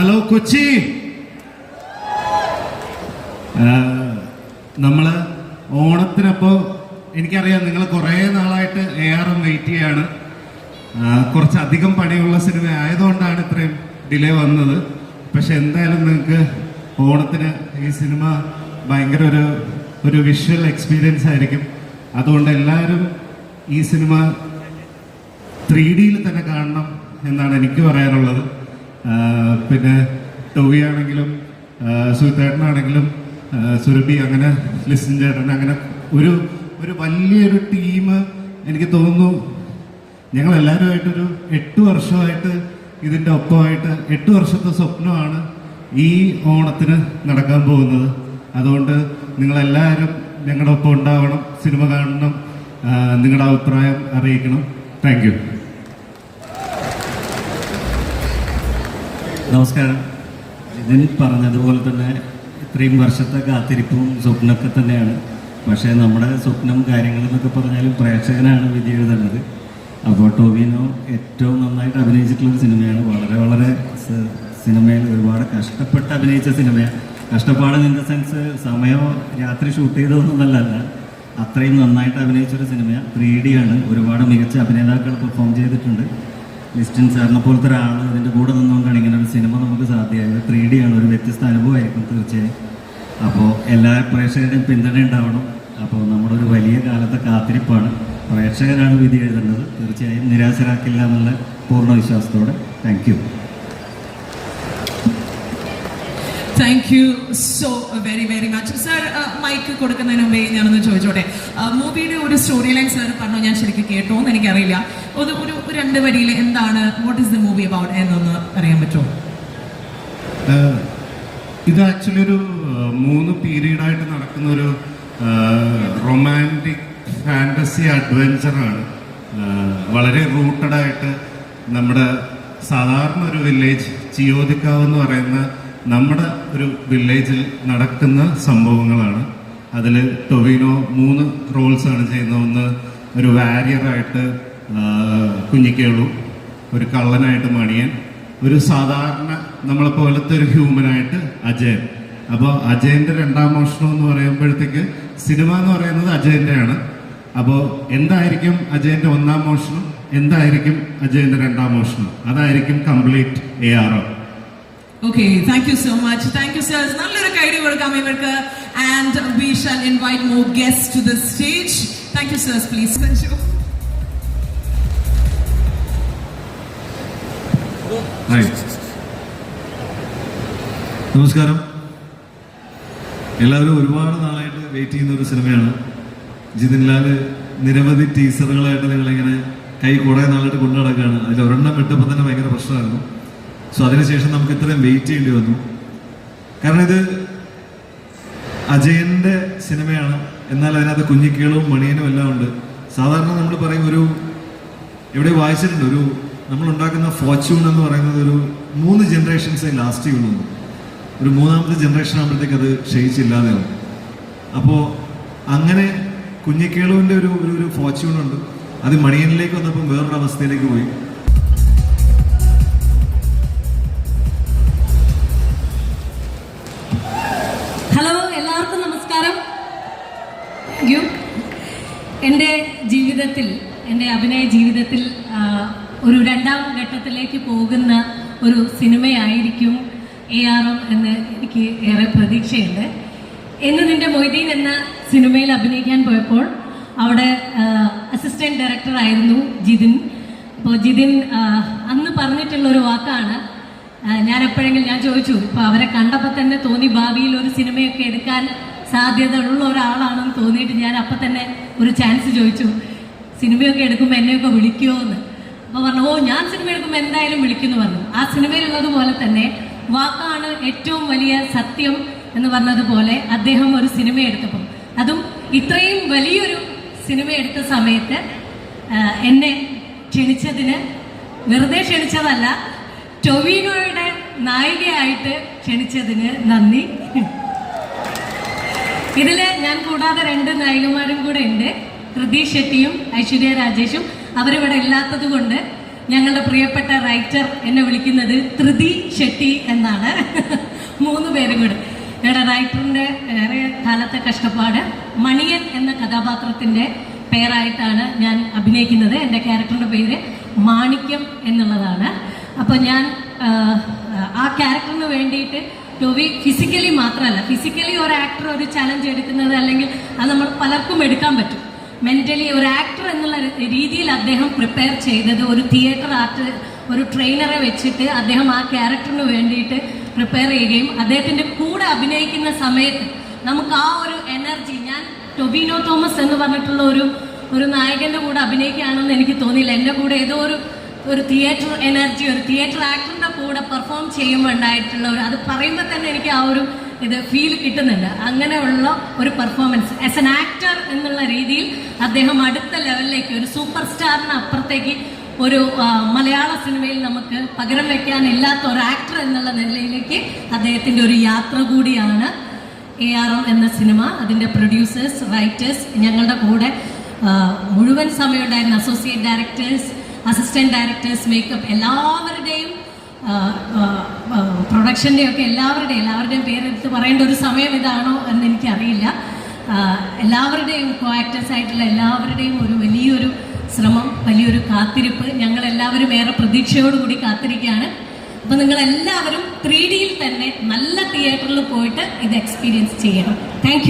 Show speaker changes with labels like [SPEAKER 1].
[SPEAKER 1] Hello Kochi. നമ്മൾ നമ്മൾ ഓണത്തിനപ്പോ എനിക്കറിയാം നിങ്ങൾ കുറേ നാളായിട്ട് എ എം വെയിറ്റ് ചെയ്യാണ്. കുറച്ചധികം പണിയുള്ള സിനിമ ആയതുകൊണ്ടാണ് ഇത്രയും ഡിലേ വന്നത്. പക്ഷെ എന്തായാലും നിങ്ങൾക്ക് ഓണത്തിന് ഈ സിനിമ ഭയങ്കര ഒരു ഒരു വിഷ്വൽ എക്സ്പീരിയൻസ് ആയിരിക്കും. അതുകൊണ്ട് എല്ലാവരും ഈ സിനിമ ത്രീ ഡിയിൽ തന്നെ കാണണം എന്നാണ് എനിക്ക് പറയാനുള്ളത്. പിന്നെ ടോവി ആണെങ്കിലും സുഹൃത്തേട്ടനാണെങ്കിലും സുരഭി അങ്ങനെ ലിസ്റ്റിൻ ചേട്ടൻ അങ്ങനെ ഒരു ഒരു വലിയൊരു ടീം എനിക്ക് തോന്നുന്നു. ഞങ്ങൾ എല്ലാവരുമായിട്ടൊരു എട്ട് വർഷമായിട്ട് ഇതിന്റെ ഒപ്പമായിട്ട് എട്ട് വർഷത്തെ സ്വപ്നമാണ് ഈ ഓണത്തിന് നടക്കാൻ പോകുന്നത്. അതുകൊണ്ട് നിങ്ങളെല്ലാവരും ഞങ്ങളുടെ ഒപ്പം ഉണ്ടാവണം സിനിമ കാണണം നിങ്ങളുടെ അഭിപ്രായം അറിയിക്കണം. താങ്ക്
[SPEAKER 2] നമസ്കാരം. ഇതിൽ പറഞ്ഞതുപോലെ തന്നെ ഇത്രയും വർഷത്തെ കാത്തിരിപ്പും സ്വപ്നമൊക്കെ തന്നെയാണ്. പക്ഷേ നമ്മുടെ സ്വപ്നം കാര്യങ്ങളെന്നൊക്കെ പറഞ്ഞാലും പ്രേക്ഷകനാണ് വിധി എഴുതേണ്ടത്. അപ്പോൾ ടോവിനോ ഏറ്റവും നന്നായിട്ട് അഭിനയിച്ചിട്ടുള്ള സിനിമയാണ്. വളരെ വളരെ സിനിമയിൽ ഒരുപാട് കഷ്ടപ്പെട്ട് അഭിനയിച്ച സിനിമയാണ്. കഷ്ടപ്പാട് ഇൻ ദ സെൻസ് സമയം രാത്രി ഷൂട്ട് ചെയ്തതൊന്നുമല്ല അത്രയും നന്നായിട്ട് അഭിനയിച്ചൊരു സിനിമയാണ്. ത്രീ ഡി ആണ്. ഒരുപാട് മികച്ച അഭിനേതാക്കൾ പെർഫോം ചെയ്തിട്ടുണ്ട്. ലിസ്റ്റിൻ സാറിനെ പോലത്തെ ഒരാൾ അതിന്റെ കൂടെ നിന്നുകൊണ്ടാണ് ഇങ്ങനെ ഒരു സിനിമ നമുക്ക് സാധ്യമായത്. ത്രീ ഡി ആണ് ഒരു വ്യത്യസ്ത അനുഭവമായിരിക്കും തീർച്ചയായും. അപ്പോൾ എല്ലാ പ്രേക്ഷകരുടെയും പിന്തുണ ഉണ്ടാവണം. അപ്പോൾ നമ്മുടെ ഒരു വലിയ കാലത്തെ കാത്തിരിപ്പാണ്. പ്രേക്ഷകരാണ് വിധി എഴുതേണ്ടത്. തീർച്ചയായും നിരാശരാക്കില്ല എന്നുള്ള പൂർണ വിശ്വാസത്തോടെ. Thank
[SPEAKER 3] thank you so very very much sir mike കൊടുക്കുന്നതിന് മുമ്പേ ഞാനൊന്ന് ചോദിച്ചോട്ടെ? മൂവിയുടെ ഒരു സ്റ്റോറി ലൈൻ സാർ പറഞ്ഞു? ഞാൻ ശരിക്കും കേട്ടോ എന്ന് എനിക്കറിയില്ല. ഒരു ഒരു രണ്ട് വരിയിൽ എന്താണ് what is the movie about എന്നൊന്ന് അറിയാൻ പറ്റുമോ?
[SPEAKER 1] ഇത് ആക്ച്വലി ഒരു മൂന്ന് മൂന്ന് പീരീഡായിട്ട് നടക്കുന്ന ഒരു റൊമാന്റിക് ഫാന്റസി അഡ്വഞ്ചറാണ് വളരെ റൂട്ടഡായിട്ട് നമ്മുടെ സാധാരണ ഒരു വില്ലേജ് ചിയോദിക്കാവ് എന്ന് പറയുന്ന നമ്മുടെ ഒരു വില്ലേജിൽ നടക്കുന്ന സംഭവങ്ങളാണ്. അതിൽ ടൊവിനോ മൂന്ന് റോൾസാണ് ചെയ്യുന്നത്. ഒന്ന് ഒരു വാരിയറായിട്ട് കുഞ്ഞിക്കേളു ഒരു കള്ളനായിട്ട് മണിയൻ ഒരു സാധാരണ നമ്മളെ പോലത്തെ ഒരു ഹ്യൂമനായിട്ട് അജയൻ. അപ്പോൾ അജയന്റെ രണ്ടാം മോഷണം എന്ന് പറയുമ്പോഴത്തേക്ക് സിനിമ എന്ന് പറയുന്നത് അജയന്റെയാണ് അപ്പോൾ എന്തായിരിക്കും അജയന്റെ ഒന്നാം മോഷണം? എന്തായിരിക്കും അജയന്റെ രണ്ടാം മോഷണം? അതായിരിക്കും complete A R
[SPEAKER 3] okay thank you so much thank you sir നല്ലൊരു കൈഡി കൊടുക്കാം ഇവർക്ക്. And we shall invite more guest to the stage thank you sir please Sanju
[SPEAKER 4] നമസ്കാരം. എല്ലാവരും ഒരുപാട് നാളായിട്ട് വെയിറ്റ് ചെയ്യുന്ന ഒരു സിനിമയാണ്. ജിതിൻ ലാൽ നിരവധി ടീസറുകളായിട്ട് നിങ്ങളിങ്ങനെ കൈ കുറേ നാളായിട്ട് കൊണ്ടു നടക്കുകയാണ് അതിൽ ഒരെണ്ണം വിട്ടപ്പോൾ തന്നെ ഭയങ്കര പ്രശ്നമായിരുന്നു. സോ അതിനുശേഷം നമുക്ക് ഇത്രയും വെയിറ്റ് ചെയ്യേണ്ടി വന്നു. കാരണം ഇത് അജയന്റെ സിനിമയാണ്. എന്നാൽ അതിനകത്ത് കുഞ്ഞിക്കേളും മണിയനും എല്ലാം ഉണ്ട്. സാധാരണ നമ്മൾ പറയും ഒരു എവിടെ വായിച്ചിട്ടുണ്ട് ഒരു നമ്മൾ ഉണ്ടാക്കുന്ന ഫോർച്യൂൺ എന്ന് പറയുന്നത് ഒരു മൂന്ന് ജനറേഷൻസേ ലാസ്റ്റ് ചെയ്യുള്ളൂ ഒരു മൂന്നാമത്തെ ജനറേഷൻ ആകുമ്പോഴത്തേക്ക് അത് ക്ഷയിച്ചില്ലാതെയാവും അപ്പോൾ അങ്ങനെ കുഞ്ഞിക്കേളുവിന്റെ ഒരു ഒരു ഫോർച്യൂൺ ഉണ്ട്. അത് മണിയനിലേക്ക് വന്നപ്പം വേറൊരു അവസ്ഥയിലേക്ക് പോയി.
[SPEAKER 5] അഭിനയ ജീവിതത്തിൽ ഒരു രണ്ടാം ഘട്ടത്തിലേക്ക് പോകുന്ന ഒരു സിനിമയായിരിക്കും എ ആർ എം എന്ന് എനിക്ക് ഏറെ പ്രതീക്ഷയുണ്ട്. എന്ന് നിന്റെ മൊയ്തീൻ എന്ന സിനിമയിൽ അഭിനയിക്കാൻ പോയപ്പോൾ അവിടെ അസിസ്റ്റന്റ് ഡയറക്ടർ ആയിരുന്നു ജിതിൻ. അപ്പോൾ ജിതിൻ അന്ന് പറഞ്ഞിട്ടുള്ള ഒരു വാക്കാണ് ഞാൻ എപ്പോഴെങ്കിലും ഞാൻ ചോദിച്ചു ഇപ്പൊ അവരെ കണ്ടപ്പോൾ തന്നെ തോന്നി ഭാവിയിൽ ഒരു സിനിമയൊക്കെ എടുക്കാൻ സാധ്യത ഉള്ള ഒരാളാണെന്ന് തോന്നിയിട്ട് ഞാൻ അപ്പം തന്നെ ഒരു ചാൻസ് ചോദിച്ചു. സിനിമയൊക്കെ എടുക്കുമ്പോൾ എന്നെയൊക്കെ വിളിക്കുമോ എന്ന് അപ്പോൾ പറഞ്ഞു ഓ ഞാൻ സിനിമ എടുക്കുമ്പോൾ എന്തായാലും വിളിക്കുന്നു പറഞ്ഞു. ആ സിനിമയിലുള്ളതുപോലെ തന്നെ വാക്കാണ് ഏറ്റവും വലിയ സത്യം എന്ന് പറഞ്ഞതുപോലെ അദ്ദേഹം ഒരു സിനിമ എടുത്തപ്പോൾ അതും ഇത്രയും വലിയൊരു സിനിമ എടുത്ത സമയത്ത് എന്നെ ക്ഷണിച്ചതിന് വെറുതെ ക്ഷണിച്ചതല്ല ടൊവിനോയുടെ നായികയായിട്ട് ക്ഷണിച്ചതിന് നന്ദി. ഇതിൽ ഞാൻ കൂടാതെ രണ്ട് നായികമാരും കൂടെ ഉണ്ട്. ഹൃദീഷ് ഷെട്ടിയും ഐശ്വര്യ രാജേഷും അവരിവിടെ ഇല്ലാത്തത് കൊണ്ട് ഞങ്ങളുടെ പ്രിയപ്പെട്ട റൈറ്റർ എന്നെ വിളിക്കുന്നത് ത്രിതി ഷെട്ടി എന്നാണ്. മൂന്ന് പേരും കൂടെ. ഞങ്ങളുടെ റൈറ്ററിന്റെ ഏറെ കാലത്തെ കഷ്ടപ്പാട് മണിയൻ എന്ന കഥാപാത്രത്തിന്റെ പേരായിട്ടാണ് ഞാൻ അഭിനയിക്കുന്നത്. എന്റെ ക്യാരക്ടറിന്റെ പേര് മാണിക്യം എന്നുള്ളതാണ്. അപ്പോൾ ഞാൻ ആ, ക്യാരക്ടറിന് വേണ്ടിയിട്ട് ടോവി ഫിസിക്കലി മാത്രമല്ല ഫിസിക്കലി ഒരു ആക്ടർ ഒരു ചലഞ്ച് എടുക്കുന്നത് അല്ലെങ്കിൽ അത് നമ്മൾ പലർക്കും എടുക്കാൻ പറ്റും. മെന്റലി ഒരു ആക്ടർ എന്നുള്ള രീതിയിൽ അദ്ദേഹം പ്രിപ്പയർ ചെയ്തത് ഒരു തിയേറ്റർ ആർട്ട് ഒരു ട്രെയിനറെ വെച്ചിട്ട് അദ്ദേഹം ആ ക്യാരക്ടറിന് വേണ്ടിയിട്ട് പ്രിപ്പയർ ചെയ്യുകയും അദ്ദേഹത്തിന്റെ കൂടെ അഭിനയിക്കുന്ന സമയത്ത് നമുക്ക് ആ ഒരു എനർജി ഞാൻ ടൊബിനോ തോമസ് എന്ന് പറഞ്ഞിട്ടുള്ള ഒരു ഒരു നായകന്റെ കൂടെ അഭിനയിക്കുകയാണെന്ന് എനിക്ക് തോന്നിയില്ല. എന്റെ കൂടെ ഏതോ ഒരു ഒരു തിയേറ്റർ എനർജി ഒരു തിയേറ്റർ ആക്ടറിന്റെ കൂടെ പെർഫോം ചെയ്യുമ്പോൾ ഉണ്ടായിട്ടുള്ള ഒരു അത് പറയുമ്പോൾ തന്നെ എനിക്ക് ആ ഒരു ഇത് ഫീൽ കിട്ടുന്നുണ്ട് അങ്ങനെയുള്ള ഒരു പെർഫോമൻസ് ആസ് എൻ ആക്ടർ എന്നുള്ള രീതിയിൽ അദ്ദേഹം അടുത്ത ലെവലിലേക്ക് ഒരു സൂപ്പർ സ്റ്റാറിന് അപ്പുറത്തേക്ക് ഒരു മലയാള സിനിമയിൽ നമുക്ക് പകരം വെക്കാനില്ലാത്ത ഒരു ആക്ടർ എന്നുള്ള നിലയിലേക്ക് അദ്ദേഹത്തിന്റെ ഒരു യാത്ര കൂടിയാണ് എ ആർ എം എന്ന സിനിമ. അതിന്റെ പ്രൊഡ്യൂസേഴ്സ് റൈറ്റേഴ്സ് ഞങ്ങളുടെ കൂടെ മുഴുവൻ സമയം ഉണ്ടായിരുന്ന associate directors assistant directors makeup എല്ലാവരുടെയും പ്രൊഡക്ഷന്റെ ഒക്കെ എല്ലാവരുടെയും എല്ലാവരുടെയും പേരെടുത്ത് പറയേണ്ട ഒരു സമയം ഇതാണോ എന്ന് എനിക്കറിയില്ല. എല്ലാവരുടെയും കോ ആക്ടേഴ്സ് ആയിട്ടുള്ള എല്ലാവരുടെയും ഒരു വലിയൊരു ശ്രമം വലിയൊരു കാത്തിരിപ്പ് ഞങ്ങളെല്ലാവരും ഏറെ പ്രതീക്ഷയോടുകൂടി കാത്തിരിക്കുകയാണ്. അപ്പം നിങ്ങളെല്ലാവരും ത്രീ ഡിയിൽ തന്നെ നല്ല തിയേറ്ററിൽ പോയിട്ട് ഇത് എക്സ്പീരിയൻസ് ചെയ്യണം. താങ്ക്